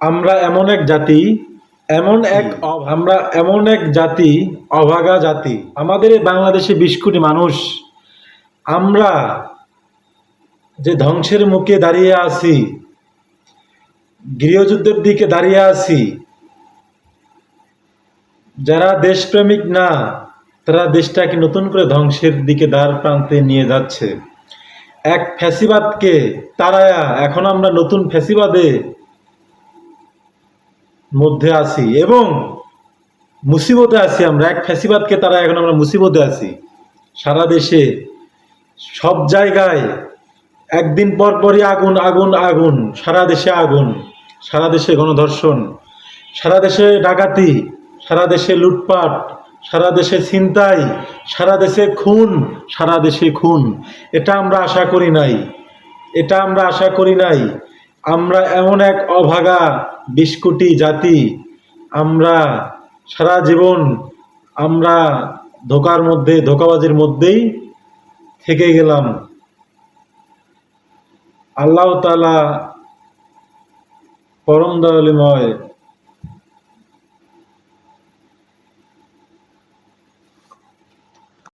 আমরা এমন এক জাতি এমন এক আমরা এমন এক জাতি অভাগা জাতি। আমাদের এই বাংলাদেশে বিশ কোটি মানুষ। আমরা যে ধ্বংসের মুখে দাঁড়িয়ে আছি গৃহযুদ্ধের দিকে দাঁড়িয়ে আছি যারা দেশপ্রেমিক না তারা দেশটাকে নতুন করে ধ্বংসের দিকে দ্বার প্রান্তে নিয়ে যাচ্ছে। এক ফ্যাসিবাদকে তারায়া এখন আমরা নতুন ফ্যাসিবাদে মধ্যে আছি এবং মুসিবতে আছি আমরা, এক ফ্যাসিবাদকে তারা এখন আমরা মুসিবতে আছি। সারা দেশে, সব জায়গায় একদিন পর পরই আগুন আগুন আগুন, সারা দেশে আগুন, সারা দেশে গণধর্ষণ, সারা দেশে ডাকাতি, সারা দেশে লুটপাট, সারা দেশে ছিনতাই, সারা দেশে খুন, সারা দেশে খুন। এটা আমরা আশা করি নাই। এটা আমরা আশা করি নাই। আমরা এমন এক অভাগা বিশ কোটি জাতি, আমরা সারা জীবন আমরা ধোকার মধ্যে, ধোকাবাজির মধ্যেই থেকে গেলাম। আল্লাহ তালা পরম দয়ালুময়